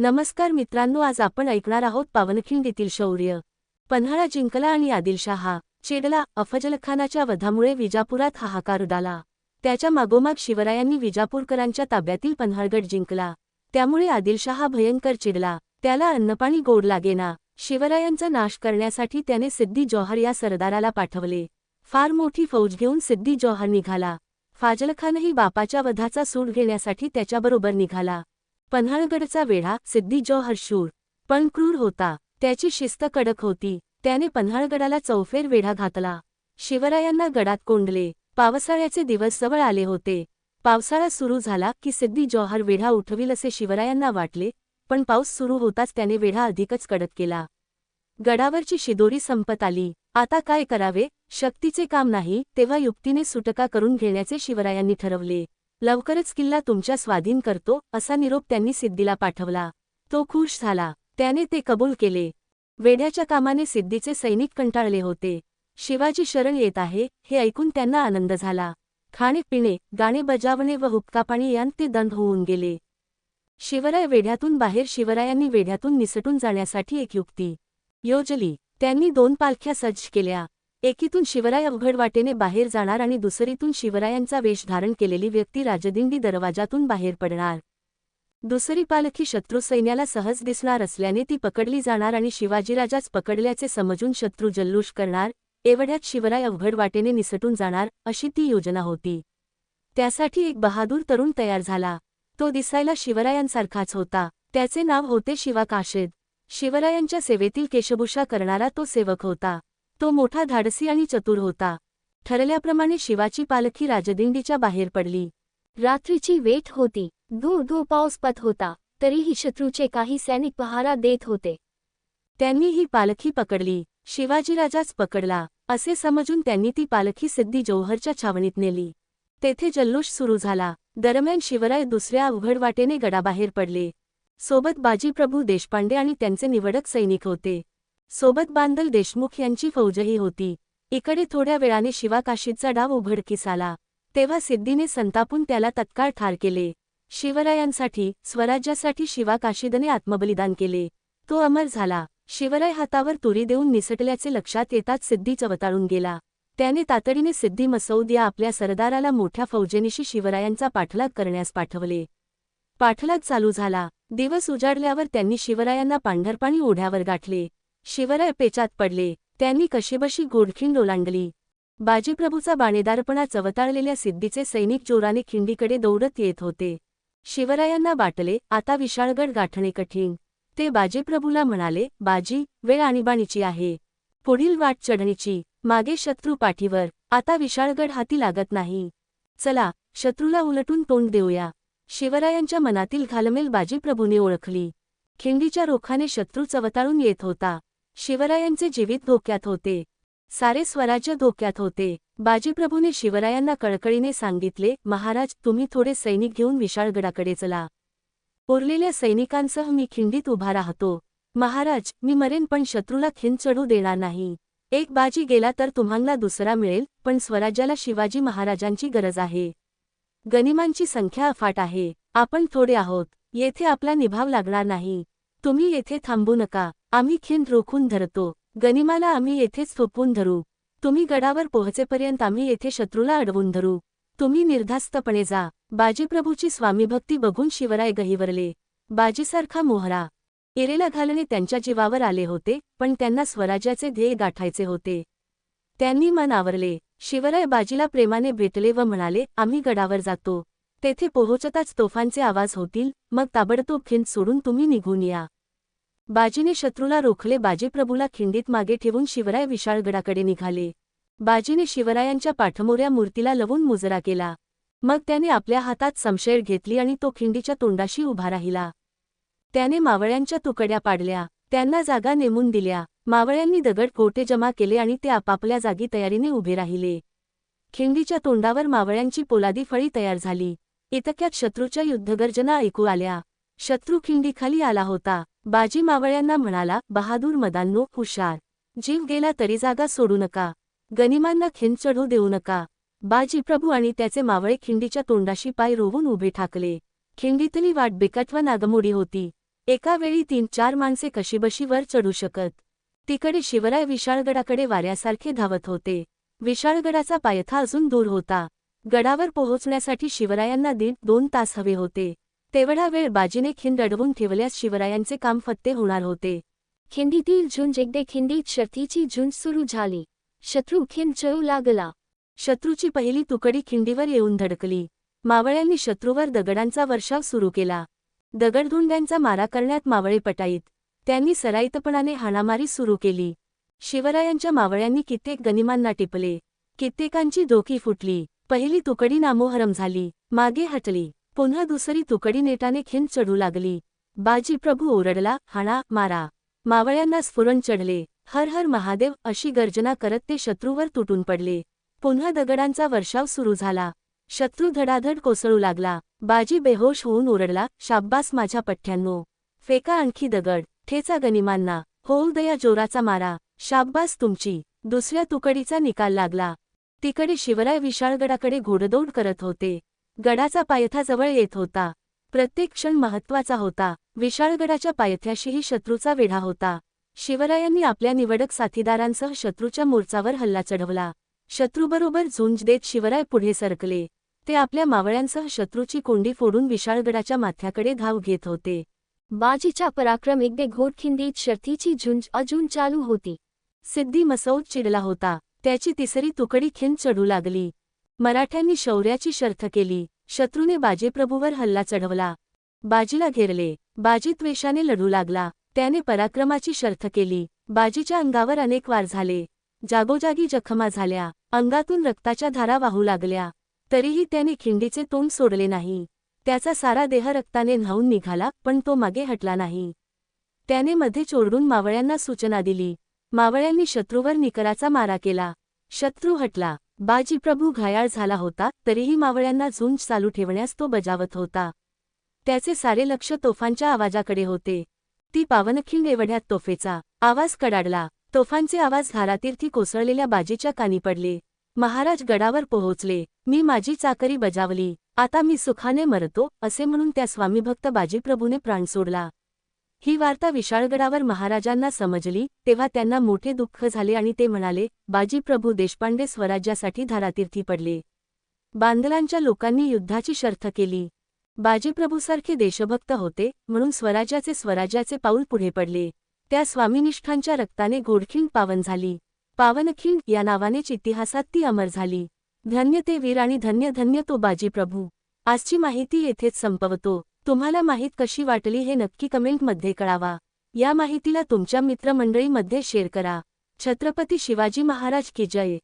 नमस्कार मित्रांनो आज आपण ऐकणार आहोत पावनखिंडीतील शौर्य. पन्हाळा जिंकला आणि आदिलशहा चेडला अफजलखानाच्या वधामुळे विजापुरात हाहाकार उडाला. त्याच्या मागोमाग शिवरायांनी विजापूरकरांच्या ताब्यातील पन्हाळगड जिंकला. त्यामुळे आदिलशहा भयंकर चिडला. त्याला अन्नपाणी गोड लागेना. शिवरायांचा नाश करण्यासाठी त्याने सिद्दी जौहर या सरदाराला पाठवले. फार मोठी फौज घेऊन सिद्दी जौहर निघाला. फाजलखानही बापाच्या वधाचा सूड घेण्यासाठी त्याच्याबरोबर निघाला. पन्हाळगडचा वेढा सिद्दी जौहर शूर पण क्रूर होता. त्याची शिस्त कडक होती. त्याने पन्हाळगडाला चौफेर वेढा घातला. शिवरायांना गडात कोंडले. पावसाळ्याचे दिवस जवळ आले होते. पावसाळा सुरू झाला की सिद्दी जौहर वेढा उठविल असे शिवरायांना वाटले पण पाऊस सुरू होताच त्याने वेढा अधिकच कडक केला. गडावरची शिदोरी संपत आली. आता काय करावे? शक्तीचे काम नाही तेव्हा युक्तीने सुटका करून घेण्याचे शिवरायांनी ठरवले. लवकरच किल्ला तुमच्या स्वाधीन करतो असा निरोप त्यांनी सिद्धीला पाठवला. तो खुश झाला. त्याने ते कबूल केले. वेढ्याच्या कामाने सिद्धीचे सैनिक कंटाळले होते. शिवाजी शरण येत आहे हे ऐकून त्यांना आनंद झाला. खाणे पिणे गाणे बजावणे व हुक्कापाणी यांत ते दंड होऊन गेले. शिवराय वेढ्यातून बाहेर शिवरायांनी वेढ्यातून निसटून जाण्यासाठी एक युक्ती योजली. त्यांनी दोन पालख्या सज्ज केल्या. एकीतून शिवराय अवघड वाटेने बाहेर जाणार आणि दुसरीतून शिवरायांचा वेश धारण केलेली व्यक्ती राजदिंडी दरवाजातून बाहेर पडणार. दुसरी पालखी शत्रू सैन्याला सहज दिसणार असल्याने ती पकडली जाणार आणि शिवाजीराजाच पकडल्याचे समजून शत्रू जल्लोष करणार एवढ्यात शिवराय अवघड वाटेने निसटून जाणार अशी ती योजना होती. त्यासाठी एक बहादूर तरुण तयार झाला. तो दिसायला शिवरायांसारखाच होता. त्याचे नाव होते शिवा काशेद शिवरायांच्या सेवेतील केशभूषा करणारा तो सेवक होता. तो मोठा धाडसी आणि चतुर होता. ठरल्याप्रमाणे शिवाची पालखी राजदिंडीच्या बाहेर पडली. रात्रीची वेट होती. धू धू पाऊस पत होता. तरीही शत्रूचे काही सैनिक पहारा देत होते. त्यांनी ही पालखी पकडली. शिवाजीराजाच पकडला. असे समजून त्यांनी ती पालखी सिद्धी जौहरच्या छावणीत नेली. तेथे जल्लोष सुरू झाला. दरम्यान शिवराय दुसऱ्या अवघड वाटेने गडाबाहेर पडले. सोबत बाजीप्रभू देशपांडे आणि त्यांचे निवडक सैनिक होते. सोबत बांदल देशमुख यांची फौजही होती. इकडे थोड्या वेळाने शिवाकाशीचा डाव उघडकीस आला. तेव्हा सिद्धीने संतापून त्याला तत्काळ ठार केले. शिवरायांसाठी स्वराज्यासाठी शिवाकाशीदने आत्मबलिदान केले. तो अमर झाला. शिवराय हातावर तुरी देऊन निसटल्याचे लक्षात येताच सिद्धी चवताळून गेला. त्याने तातडीने सिद्धी मसौद या आपल्या सरदाराला मोठ्या फौजेनिशी शिवरायांचा पाठलाग करण्यास पाठवले. पाठलाग चालू झाला. दिवस उजाडल्यावर त्यांनी शिवरायांना पांढरपाणी ओढ्यावर गाठले. शिवराय पेचात पडले. त्यांनी कशीबशी गोडखिंड ओलांडली. बाजीप्रभूचा बाणेदारपणा चवताळलेल्या सिद्धीचे सैनिक जोराने खिंडीकडे दौडत येत होते. शिवरायांना वाटले आता विशाळगड गाठणे कठीण. ते बाजीप्रभूला म्हणाले बाजी वेळ आणीबाणीची आहे. पुढील वाट चढणीची. मागे शत्रू पाठीवर. आता विशाळगड हाती लागत नाही. चला शत्रूला उलटून तोंड देऊया. शिवरायांच्या मनातील घालमेल बाजीप्रभूने ओळखली. खिंडीच्या रोखाने शत्रू चवताळून येत होता. शिवरायांचे जीवित धोक्यात होते. सारे स्वराज्य धोक्यात होते. बाजीप्रभूने शिवरायांना कळकळीने सांगितले महाराज तुम्ही थोडे सैनिक घेऊन विशाळगडाकडे चला. उरलेल्या सैनिकांसह मी खिंडीत उभा राहतो. महाराज मी मरेन पण शत्रूला खिंड चढू देणार नाही. एक बाजी गेला तर तुम्हाला दुसरा मिळेल पण स्वराज्याला शिवाजी महाराजांची गरज आहे. गनिमांची संख्या अफाट आहे. आपण थोडे आहोत. येथे आपला निभाव लागणार नाही. तुम्ही येथे थांबू नका. आम्ही खिंड रोखून धरतो. गनिमाला आम्ही येथेच थोपवून धरू. तुम्ही गडावर पोहोचेपर्यंत आम्ही येथे शत्रूला अडवून धरू. तुम्ही निर्धास्तपणे जा. बाजीप्रभूची स्वामीभक्ती बघून शिवराय गहिवरले. बाजीसारखा मोहरा. एरेला घालणे त्यांच्या जीवावर आले होते पण त्यांना स्वराज्याचे ध्येय गाठायचे होते. त्यांनी मन आवरले. शिवराय बाजीला प्रेमाने भेटले व म्हणाले आम्ही गडावर जातो. तेथे पोहोचताच तोफांचे आवाज होतील मग ताबडतोब खिंड सोडून तुम्ही निघून या. बाजीने शत्रूला रोखले बाजीप्रभूला खिंडीत मागे ठेवून शिवराय विशाळगडाकडे निघाले. बाजीने शिवरायांच्या पाठमोऱ्या मूर्तीला लवून मुजरा केला. मग त्याने आपल्या हातात समशेर घेतली आणि तो खिंडीच्या तोंडाशी उभा राहिला. त्याने मावळ्यांच्या तुकड्या पाडल्या त्यांना जागा नेमून दिल्या. मावळ्यांनी दगड कोटे जमा केले आणि ते आपापल्या जागी तयारीने उभे राहिले. खिंडीच्या तोंडावर मावळ्यांची पोलादी फळी तयार झाली. इतक्यात शत्रूच्या युद्धगर्जना ऐकू आल्या. शत्रू खिंडीखाली आला होता. बाजी मावळ्यांना म्हणाला बहादूर मदांनो हुशार. जीव गेला तरी जागा सोडू नका. गनिमांना खिंड चढू देऊ नका. बाजी प्रभू आणि त्याचे मावळे खिंडीच्या तोंडाशी पाय रोवून उभे ठाकले. खिंडीतली वाट बिकट व नागमोडी होती. एका वेळी तीन चार माणसे कशीबशी वर चढू शकत. तिकडे शिवराय विशाळगडाकडे वाऱ्यासारखे धावत होते. विशाळगडाचा पायथा अजून दूर होता. गडावर पोहोचण्यासाठी शिवरायांना दीड दोन तास हवे होते. तेवढा वेळ बाजीने खिंड अडवून ठेवल्यास शिवरायांचे काम फत्ते होणार होते. खिंडीतील झुंज एकदा खिंडीत शर्थीची झुंज सुरू झाली. शत्रू खिंड चळू लागला. शत्रूची पहिली तुकडी खिंडीवर येऊन धडकली. मावळ्यांनी शत्रूवर दगडांचा वर्षाव सुरू केला. दगडधुंड्यांचा मारा करण्यात मावळे पटाईत. त्यांनी सराईतपणाने हाणामारी सुरू केली. शिवरायांच्या मावळ्यांनी कित्येक गनिमांना टिपले. कित्येकांची धोकी फुटली. पहिली तुकडी नामोहरम झाली मागे हटली पुन्हा दुसरी तुकडी नेटाने खिंड चढू लागली. बाजी प्रभू ओरडला हाणा मारा. मावळ्यांना स्फुरण चढले. हर हर महादेव अशी गर्जना करत ते शत्रूवर तुटून पडले. पुन्हा दगडांचा वर्षाव सुरू झाला. शत्रू धडाधड कोसळू लागला. बाजी बेहोश होऊन ओरडला शाब्बास माझ्या पठ्ठ्यांनो. फेका आणखी दगड. ठेचा गनिमांना. होऊ दया जोराचा मारा. शाब्बास तुमची. दुसऱ्या तुकडीचा निकाल लागला. तिकडे शिवराय विशाळगडाकडे घोडदौड करत होते. गडाचा पायथा जवळ येत होता. प्रत्येक क्षण महत्त्वाचा होता. विशाळगडाच्या पायथ्याशीही शत्रूचा वेढा होता. शिवरायांनी आपल्या निवडक साथीदारांसह शत्रूच्या मोर्चावर हल्ला चढवला. शत्रूबरोबर झुंज देत शिवराय पुढे सरकले. ते आपल्या मावळ्यांसह शत्रूची कोंडी फोडून विशाळगडाच्या माथ्याकडे धाव घेत होते. बाजीचा पराक्रम एकदे घोडखिंडीत शर्थीची झुंज अजून चालू होती. सिद्धी मसौद चिडला होता. त्याची तिसरी तुकडी खिंच चढू लागली. मराठ्यांनी शौर्याची शर्थ केली. शत्रूने बाजीप्रभूवर हल्ला चढवला. बाजीला घेरले. बाजी त्वेषाने लढू लागला. त्याने पराक्रमाची शर्थ केली. बाजीच्या अंगावर अनेक वार झाले. जागोजागी जखमा झाल्या. अंगातून रक्ताच्या धारा वाहू लागल्या. तरीही त्याने खिंडीचे तोंड सोडले नाही. त्याचा सारा देह रक्ताने न्हावून निघाला पण तो मागे हटला नाही. त्याने मध्ये चोरडून मावळ्यांना सूचना दिली. मावळ्यांनी शत्रूवर निकराचा मारा केला. शत्रू हटला. बाजीप्रभू घायाळ झाला होता तरीही मावळ्यांना झुंज चालू ठेवण्यास तो बजावत होता. त्याचे सारे लक्ष तोफांच्या आवाजाकडे होते. ती पावनखिंड एवढ्यात तोफेचा आवाज कडाडला. तोफांचे आवाज धारातीर्थी कोसळलेल्या बाजीच्या कानी पडले. महाराज गडावर पोहोचले. मी माझी चाकरी बजावली. आता मी सुखाने मरतो असे म्हणून त्या स्वामीभक्त बाजीप्रभूने प्राण सोडला. ही वार्ता विशाळगडावर महाराजांना समजली तेव्हा त्यांना मोठे दुःख झाले आणि ते म्हणाले बाजीप्रभू देशपांडे स्वराज्यासाठी धारातीर्थी पडले. बांदलांच्या लोकांनी युद्धाची शर्थ केली. बाजीप्रभूसारखे देशभक्त होते म्हणून स्वराज्याचे स्वराज्याचे पाऊल पुढे पडले. त्या स्वामीनिष्ठांच्या रक्ताने गोडखिंड पावन झाली. पावनखिंड या नावानेच इतिहासात ती अमर झाली. धन्य ते वीर आणि धन्य धन्य तो बाजीप्रभू आजची माहिती येथेच संपवतो. तुम्हाला माहीत कशी वाटली हे नक्की कमेंटमध्ये कळावा. या माहितीला तुमच्या मित्रमंडळीमध्ये शेअर करा. छत्रपती शिवाजी महाराज की जय.